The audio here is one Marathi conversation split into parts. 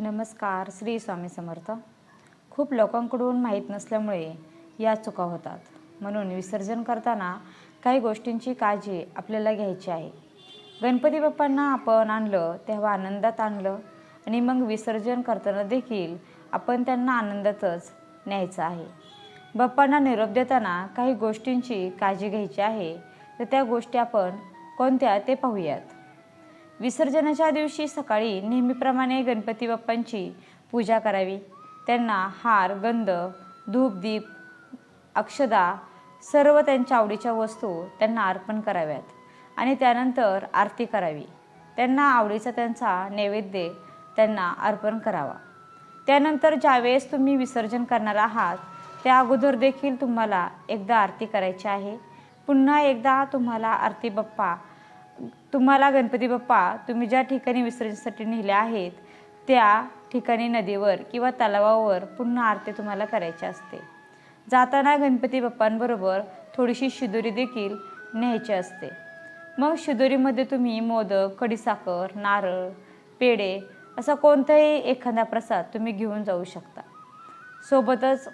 नमस्कार श्री स्वामी समर्थ. खूप लोकांकडून माहीत नसल्यामुळे या चुका होतात. म्हणून विसर्जन करताना काही गोष्टींची काळजी आपल्याला घ्यायची आहे. गणपती बाप्पांना आपण आणलं तेव्हा आनंदात आणलं आणि मग विसर्जन करताना देखील आपण त्यांना आनंदातच न्यायचं आहे. बाप्पांना निरोप देताना काही गोष्टींची काळजी घ्यायची आहे तर त्या गोष्टी आपण कोणत्या ते पाहूयात. विसर्जनाच्या दिवशी सकाळी नेहमीप्रमाणे गणपती बाप्पांची पूजा करावी. त्यांना हार गंध धूपदीप अक्षदा सर्व त्यांच्या आवडीच्या वस्तू त्यांना अर्पण कराव्यात आणि त्यानंतर आरती करावी. त्यांना आवडीचा त्यांचा नैवेद्य त्यांना अर्पण करावा. त्यानंतर ज्यावेळेस तुम्ही विसर्जन करणार आहात त्या अगोदर देखील तुम्हाला एकदा आरती करायची आहे. पुन्हा एकदा तुम्हाला आरती बाप्पा तुम्हाला गणपती बाप्पा तुम्ही ज्या ठिकाणी विसर्जनासाठी नेले आहेत त्या ठिकाणी नदीवर किंवा तलावावर पुन्हा आरती तुम्हाला करायची असते. जाताना गणपती बाप्पांबरोबर थोडीशी शिदोरी देखील न्यायची असते. मग शिदोरीमध्ये तुम्ही मोदक कडीसाखर नारळ पेढे असा कोणताही एखादा प्रसाद तुम्ही घेऊन जाऊ शकता. सोबतच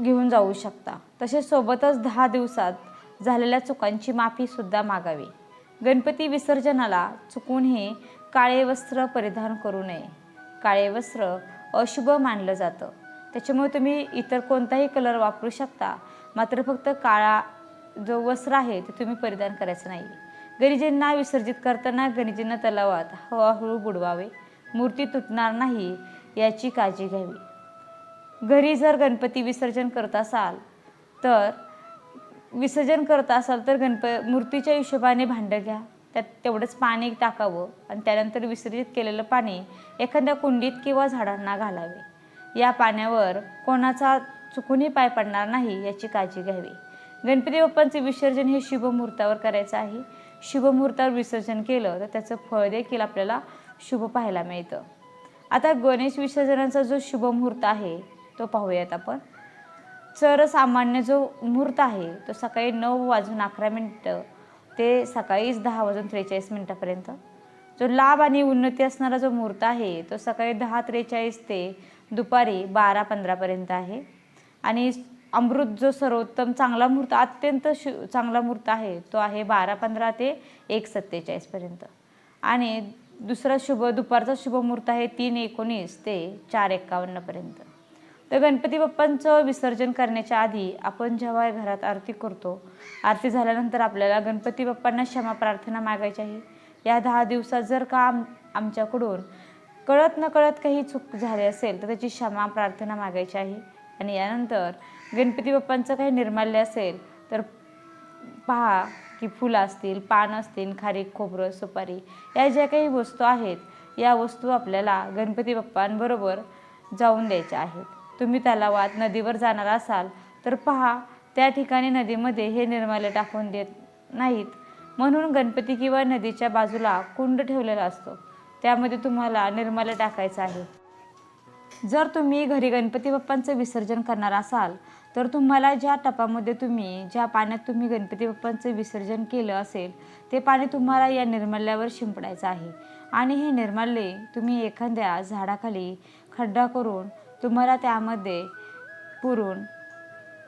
घेऊन जाऊ शकता. तसेच सोबतच दहा दिवसात झालेल्या चुकांची माफीसुद्धा मागावी. गणपती विसर्जनाला चुकूनही काळे वस्त्र परिधान करू नये. काळे वस्त्र अशुभ मानलं जातं. त्याच्यामुळे तुम्ही इतर कोणताही कलर वापरू शकता. मात्र फक्त काळा जो वस्त्र आहे ते तुम्ही परिधान करायचं नाही. गणेजींना विसर्जित करताना गणेजींना तलावात हळूहळू बुडवावे. मूर्ती तुटणार नाही याची काळजी घ्यावी. घरी जर गणपती विसर्जन करत असाल तर विसर्जन करत असाल तर गणप मूर्तीच्या हिशोबाने भांडं घ्या. त्यात तेवढंच पाणी टाकावं आणि त्यानंतर विसर्जित केलेलं पाणी एखाद्या कुंडीत किंवा झाडांना घालावे. या पाण्यावर कोणाचा चुकूनही पाय पडणार नाही याची काळजी घ्यावी. गणपती बाप्पांचे विसर्जन हे शुभमुहूर्तावर करायचं आहे. शुभमुहूर्तावर विसर्जन केलं तर त्याचं फळ देखील आपल्याला शुभ पाहायला मिळतं. आता गणेश विसर्जनाचा जो शुभमुहूर्त आहे तो पाहूयात आपण. सर्वसामान्य जो मुहूर्त आहे तो सकाळी नऊ वाजून अकरा मिनटं ते सकाळीच दहा वाजून त्रेचाळीस मिनटापर्यंत. जो लाभ आणि उन्नती असणारा जो मुहूर्त आहे तो सकाळी दहा त्रेचाळीस ते दुपारी बारा पंधरापर्यंत आहे. आणि अमृत जो सर्वोत्तम चांगला मुहूर्त अत्यंत शु चांगला मुहूर्त आहे तो आहे बारा पंधरा ते एक सत्तेचाळीसपर्यंत. आणि दुसरा शुभ दुपारचा शुभ मुहूर्त आहे तीन एकोणीस ते चार एक्कावन्नपर्यंत तर गणपती बाप्पांचं विसर्जन करण्याच्या आधी आपण जेव्हा घरात आरती करतो आरती झाल्यानंतर आपल्याला गणपती बाप्पांना क्षमा प्रार्थना मागायची आहे. या दहा दिवसात जर का आम आमच्याकडून कळत न कळत काही चूक झाली असेल तर त्याची क्षमा प्रार्थना मागायची आहे. आणि यानंतर गणपती बाप्पांचं काही निर्माल्य असेल तर पहा की फुलं असतील पान असतील खारीक खोबरं सुपारी या ज्या काही वस्तू आहेत या वस्तू आपल्याला गणपती बाप्पांबरोबर जाऊन द्यायच्या आहेत. तुम्ही तलावात नदीवर जाणार असाल तर पहा त्या ठिकाणी नदीमध्ये हे निर्माल्य टाकून देत नाहीत. म्हणून गणपती किंवा नदीच्या बाजूला कुंड ठेवलेला असतो. त्यामध्ये तुम्हाला निर्माल्य टाकायचं आहे. जर तुम्ही घरी गणपती बाप्पांचं विसर्जन करणार असाल तर तुम्हाला ज्या टपामध्ये तुम्ही ज्या पाण्यात तुम्ही गणपती बाप्पांचं विसर्जन केलं असेल ते पाणी तुम्हाला या निर्माल्यावर शिंपडायचं आहे. आणि हे निर्माल्य तुम्ही एखाद्या झाडाखाली खड्डा करून तुम्हाला त्यामध्ये पुरून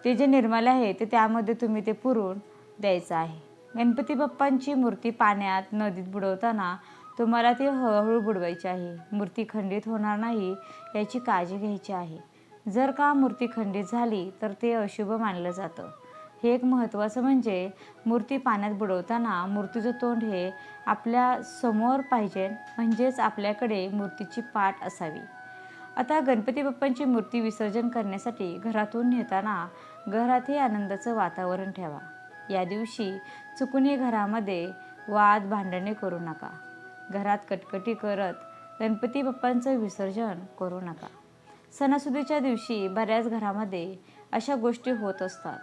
ते जे निर्माल्य आहे ते त्यामध्ये तुम्ही ते पुरून द्यायचं आहे. गणपती बाप्पांची मूर्ती पाण्यात नदीत बुडवताना तुम्हाला ती हळूहळू बुडवायची आहे. मूर्ती खंडित होणार नाही याची काळजी घ्यायची आहे. जर का मूर्ती खंडित झाली तर ते अशुभ मानलं जातं. हे एक महत्त्वाचं म्हणजे मूर्ती पाण्यात बुडवताना मूर्तीचं तोंड हे आपल्यासमोर पाहिजे म्हणजेच आपल्याकडे मूर्तीची पाठ असावी. आता गणपती बाप्पांची मूर्ती विसर्जन करण्यासाठी घरातून नेताना घरातही आनंदाचं वातावरण ठेवा. या दिवशी चुकूनही घरामध्ये वाद भांडणे करू नका. घरात कटकटी करत गणपती बाप्पांचं विसर्जन करू नका. सणासुदीच्या दिवशी बऱ्याच घरामध्ये अशा गोष्टी होत असतात.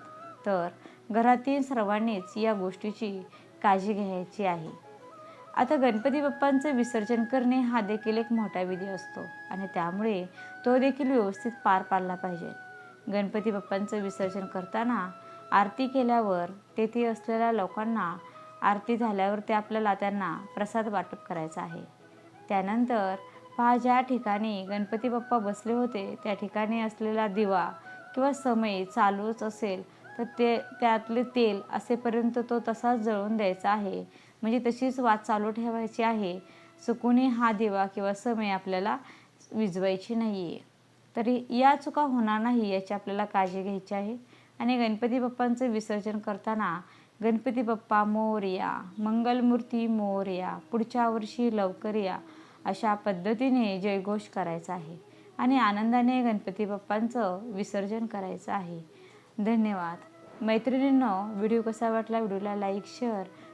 तर घरातील सर्वांनीच या गोष्टीची काळजी घ्यायची आहे. आता गणपती बाप्पांचं विसर्जन करणे हा देखील एक मोठा विधी असतो आणि त्यामुळे तो देखील व्यवस्थित पार पाडला पाहिजे. गणपती बाप्पांचं विसर्जन करताना आरती केल्यावर तेथे असलेल्या लोकांना आरती झाल्यावर ते आपल्याला त्यांना प्रसाद वाटप करायचा आहे. त्यानंतर पहा ज्या ठिकाणी गणपती बाप्पा बसले होते त्या ठिकाणी असलेला दिवा किंवा समय चालूच असेल तर ते त्यातले तेल असेपर्यंत तो तसाच जळून द्यायचा आहे. म्हणजे तशीच वाद चालू ठेवायची आहे. चुकूनही हा दिवा किंवा समय आपल्याला विजवायची नाही आहे तरी या चुका होणार नाही याची आपल्याला काळजी घ्यायची आहे. आणि गणपती बाप्पांचं विसर्जन करताना गणपती बाप्पा मोरया मंगलमूर्ती मोरया पुढच्या वर्षी लवकर या अशा पद्धतीने जयघोष करायचा आहे. आणि आनंदाने गणपती बाप्पांचं विसर्जन करायचं आहे. धन्यवाद. मैत्रिणींनो व्हिडिओ कसा वाटला? व्हिडिओला लाईक शेअर